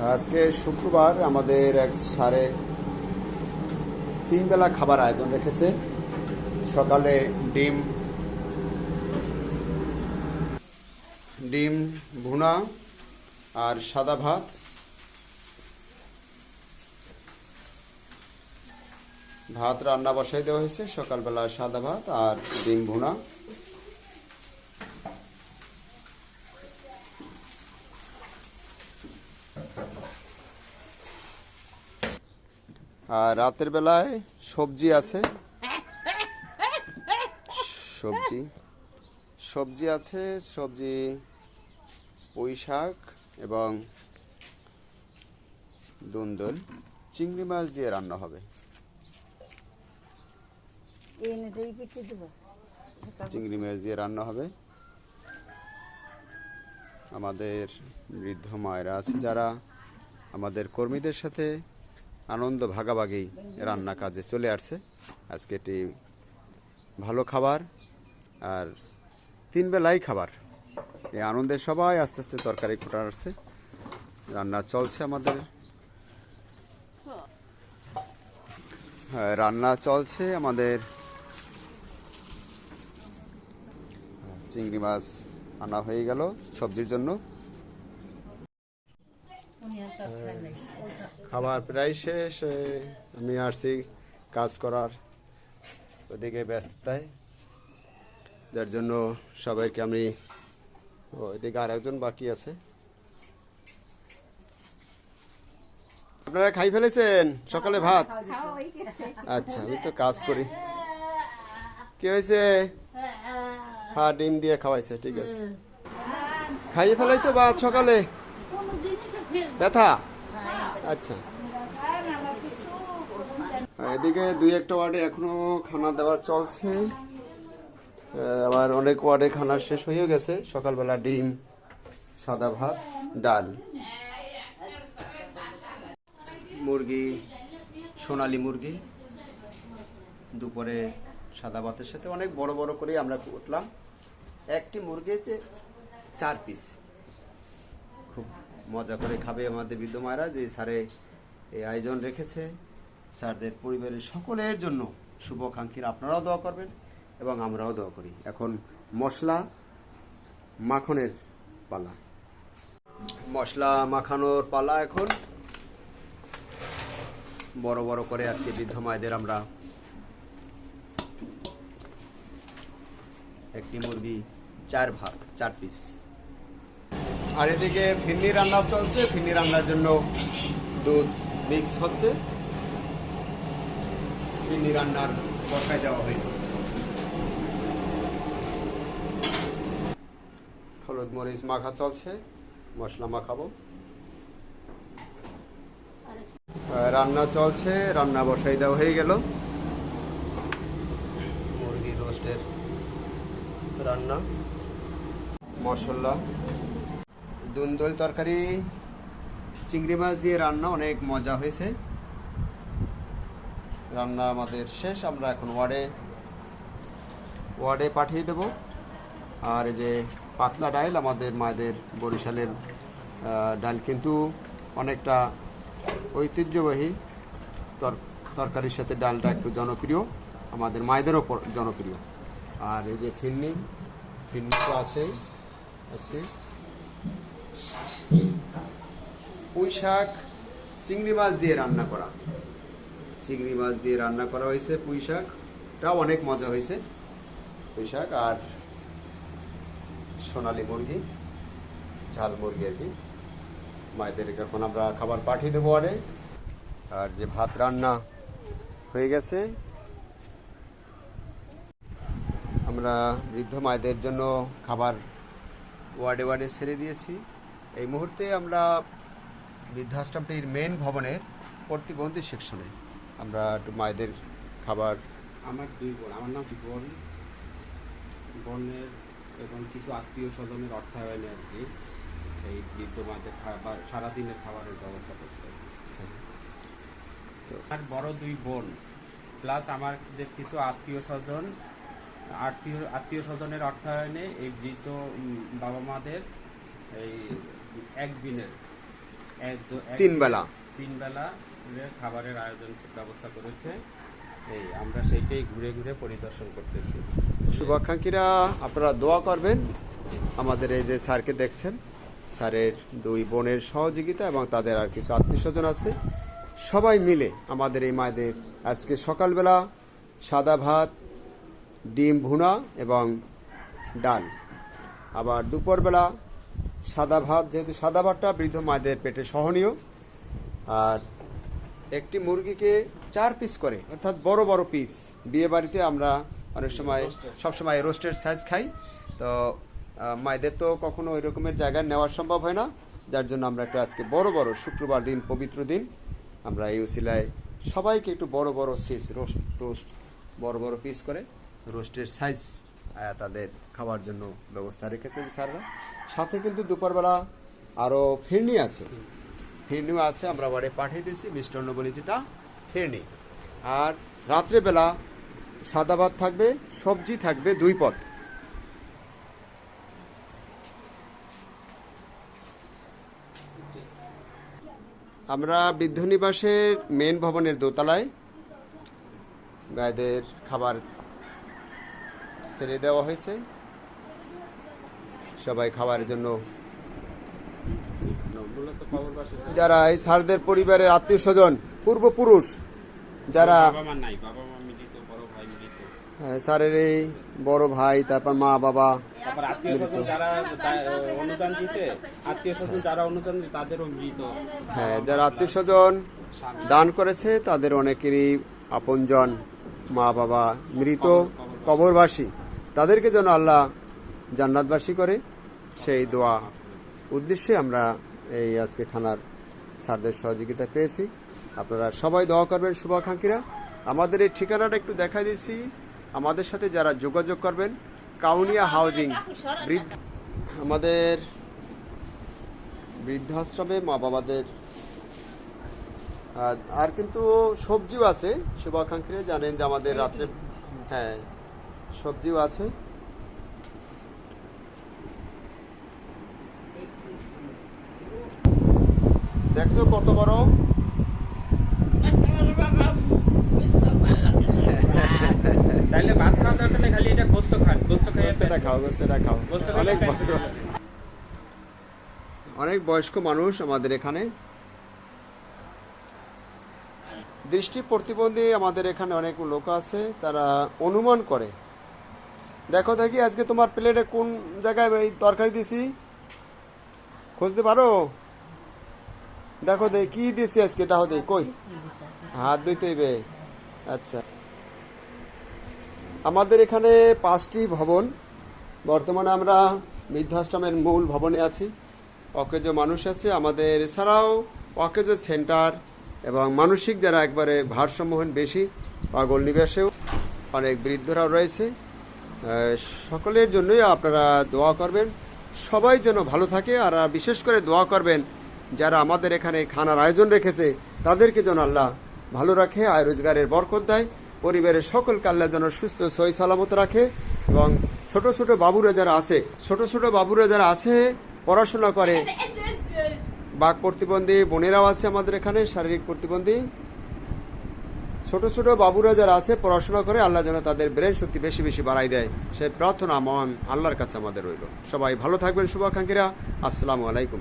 আজকে শুক্রবার আমাদের এক সাড়ে তিন বেলা খাবার আয়োজন রেখেছে। সকালে ডিম ডিম, ভুনা আর সাদা ভাত। ভাত রান্না বসাই দেওয়া হয়েছে। সকালবেলা সাদা ভাত আর ডিম, ভুনা। আর রাতের বেলায় সবজি আছে। সবজি। সবজি আছে সবজি পুঁই শাক এবং দুন্দল। চিংড়ি মাছ দিয়ে রান্না হবে। চিংড়ি মাছ দিয়ে রান্না হবে। আমাদের বৃদ্ধ মায়েরা আছে যারা আমাদের কর্মীদের সাথে আনন্দ ভাগাভাগি রান্না কাজে চলে আসছে। আজকে এটি ভালো খাবার আর তিন বেলাই খাবার। এই আনন্দে সবাই আস্তে আস্তে তরকারি খোটা আসছে। রান্না চলছে আমাদের। হ্যাঁ, রান্না চলছে আমাদের। চিংড়ি মাছ আনা হয়ে গেল সবজির জন্য। খাবার প্রায় শেষ আমি আসছি কাজ করার ওদিকে ব্যস্ততায়। যার জন্য সবাইকে আমি ওইদিকে আর একজন বাকি আছে। আপনারা খাই ফেলেছেন? সকালে ভাত? আচ্ছা আমি তো কাজ করি। কি হয়েছে? হ্যাঁ ডিম দিয়ে খাওয়াইছে, ঠিক আছে। খাইয়ে ফেলাইছো ভাত সকালে? ব্যথা? আচ্ছা। এদিকে দুই একটা ওয়ার্ডে এখনও খানা দেওয়া চলছে। আবার অনেক ওয়ার্ডে খানা শেষ হয়ে গেছে। সকালবেলা ডিম, সাদা ভাত, ডাল। মুরগি, সোনালি মুরগি। দুপুরে সাদা ভাতের সাথে অনেক বড় বড় করে আমরা উঠলাম একটি মুরগি হচ্ছে চার পিস মজা করে খাবে আমাদের বৃদ্ধ মায়েরা যে স্যারে এই আয়োজন রেখেছে। স্যারদের পরিবারের সকলের জন্য শুভকাঙ্ক্ষীরা আপনারাও দোয়া করবেন এবং আমরাও দোয়া করি। এখন মশলা মাখনের পালা। মশলা মাখানোর পালা এখন। বড় বড় করে আজকে বৃদ্ধ মায়েদের আমরা একটি মুরগি চার ভাগ, চার পিস আর এদিকে ফিন্নি রান্নাও চলছে ফিন্নি রান্নার জন্য দুধ মিক্স হচ্ছে। ফিন্নি রান্নার বসায় দেওয়া হইল হলুদ, মরিচ, মাখা চলছে, মশলা মাখাবো। রান্না চলছে, রান্না বসাই দেওয়া হয়ে গেল। মুরগি রোস্টের রান্না। মশলা দুন্দল তরকারি, চিংড়ি মাছ দিয়ে রান্না অনেক মজা হয়েছে। রান্না আমাদের শেষ, আমরা এখন ওয়ার্ডে ওয়ার্ডে পাঠিয়ে দেব। আর এই যে পাতলা ডাল আমাদের মায়েদের বরিশালের ডাল কিন্তু অনেকটা ঐতিহ্যবাহী তর- তরকারির সাথে ডালটা একটু জনপ্রিয়, আমাদের মায়েদেরও জনপ্রিয়। আর এই যে ফিন্নি ফিন্নি তো আছেই আজকে। পুঁই শাক, চিংড়ি মাছ দিয়ে রান্না করা। চিংড়ি মাছ দিয়ে রান্না করা হয়েছে পুঁই শাকটাও অনেক মজা হয়েছে, পুঁই শাক আর সোনালি মুরগি, ঝাল মুরগি আর কি। মায়েদেরকে এখন আমরা খাবার পাঠিয়ে দেবো আরে আর যে ভাত রান্না হয়ে গেছে, আমরা বৃদ্ধ মায়েদের জন্য খাবার ওয়ার্ডে ওয়ার্ডে ছেড়ে দিয়েছি। এই মুহূর্তে আমরা বৃদ্ধাশ্রমটির মেন ভবনের প্রতিবন্ধী সেকশনে আমরা একটু মায়েদের খাবার আমার দুই বোন আমার নাম বোন। বোনের এবং কিছু আত্মীয় স্বজনের অর্থায়নে আর কি এই বৃদ্ধ মাদের খাবার সারাদিনের খাবারের ব্যবস্থা করছে। আর বড় দুই বোন প্লাস আমার যে কিছু আত্মীয় স্বজন আত্মীয় আত্মীয় স্বজনের অর্থায়নে এই বৃদ্ধ বাবা মাদের এই একদিনের এক- এক- তিন বেলা তিন বেলা খাবারের আয়োজন ব্যবস্থা করেছে। এই আমরা সেইটাই ঘুরে ঘুরে পরিদর্শন করতেছি। শুভাকাঙ্ক্ষীরা আপনারা দোয়া করবেন। আমাদের এই যে স্যারকে দেখছেন স্যারের দুই বোনের সহযোগিতা এবং তাদের আর কিছু আত্মীয় স্বজন আছে। সবাই মিলে আমাদের এই মায়েদের আজকে সকালবেলা সাদা ভাত ডিম ভুনা এবং ডাল। আবার দুপুরবেলা সাদা ভাত, যেহেতু সাদা ভাতটা বৃদ্ধ মায়েদের পেটে সহনীয়, আর একটি মুরগিকে চার পিস করে, অর্থাৎ বড় বড় পিস বিয়ে বাড়িতে আমরা অনেক সময়, সব সময় রোস্টের সাইজ খাই। তো মায়েদের তো কখনো ওই রকমের জায়গায় নেওয়া সম্ভব হয় না। যার জন্য আমরা একটু আজকে বড় বড় শুক্রবার দিন, পবিত্র দিন, আমরা এই উসিলায় সবাইকে একটু বড় বড় পিস রোস্ট টোস্ট বড় বড় পিস করে রোস্টের সাইজ তাদের খাওয়ার জন্য ব্যবস্থা রেখেছেন স্যাররা। সাথে কিন্তু দুপুরবেলা আরও ফিরনি আছে। ফিরনিও আছে, আমরা বাড়ি পাঠিয়ে দিয়েছি মিষ্টান্ন বলি যেটা, ফিরনি। আর রাত্রেবেলা সাদা ভাত থাকবে, সবজি থাকবে, দুই পদ। আমরা বৃদ্ধ নিবাসের মেন ভবনের দোতলায় গায়েদের খাবার ছেড়ে দেওয়া হয়েছে। সবাই খাবারের জন্য। যারা এই স্যারদের পরিবারের আত্মীয় স্বজন পূর্বপুরুষ যারা হ্যাঁ, স্যারের এই বড় ভাই তারপর মা বাবা হ্যাঁ যারা আত্মীয় স্বজন দান করেছে তাদের অনেকেরই আপনজন মা বাবা মৃত কবরবাসী। তাদেরকে যেন আল্লাহ জান্নাতবাসী করে সেই দোয়া উদ্দেশ্যে আমরা এই আজকে খানার স্যারদের সহযোগিতা পেয়েছি। আপনারা সবাই দোয়া করবেন শুভাকাঙ্ক্ষীরা। আমাদের এই ঠিকানাটা একটু দেখা দিয়েছি আমাদের সাথে যারা যোগাযোগ করবেন কাউনিয়া হাউজিং বৃদ্ধ আমাদের বৃদ্ধাশ্রমে মা বাবাদের আর- আর কিন্তু সবজিও আছে। শুভাকাঙ্ক্ষীরা জানেন যে আমাদের রাত্রে হ্যাঁ। সবজিও আছে। দেখছ কত বড়? তাইলে ভাত খাওয়া দরকার খালি এটা গোস্ত খান গোস্ত খাইয়ে গোস্তেটা খাও গোস্তেটা খাও অনেক অনেক বয়স্ক মানুষ আমাদের এখানে। দৃষ্টি প্রতিবন্ধী আমাদের এখানে অনেক লোক আছে তারা অনুমান করে। দেখো দেখি আজকে তোমার প্লেটে কোন জায়গায় এই তরকারি দিছি। খুঁজতে পারো? দেখো দে কি দিছি আজকে? দেখো দে কই? হাত ধুইতে হইবে। আচ্ছা। আমাদের এখানে পাঁচটি ভবন। বর্তমানে আমরা বৃদ্ধাশ্রমের মূল ভবনে আছি। অকেজ মানুষ আছে। আমাদের এছাড়াও অকেজ সেন্টার এবং মানসিক যারা একবারে ভারসাম্যহীন বেশি, পাগল নিবাসেও অনেক বৃদ্ধরাও রয়েছে। সকলের জন্যই আপনারা দোয়া করবেন। সবাই যেন ভালো থাকে, আর বিশেষ করে দোয়া করবেন, যারা আমাদের এখানে খানার আয়োজন রেখেছে, তাদেরকে যেন আল্লাহ ভালো রাখে, আয় রোজগারের বরকত দেয়। পরিবারের সকলকে আল্লাহ যেন সুস্থ সই সালামত রাখে এবং ছোট ছোট বাবুরা যারা আছে, ছোট ছোট বাবুরা যারা আছে, পড়াশোনা করে। বাঘ প্রতিবন্ধী বোনেরাও আছে আমাদের এখানে, শারীরিক প্রতিবন্ধী। ছোট ছোট বাবুরা যারা আছে, পড়াশোনা করে আল্লাহ যেন তাদের ব্রেন শক্তি বেশি বেশি বাড়াই দেয়। সেই প্রার্থনা মহান আল্লাহর কাছে আমাদের রইল। সবাই ভালো থাকবেন, শুভাকাঙ্ক্ষীরা। আসসালামু আলাইকুম।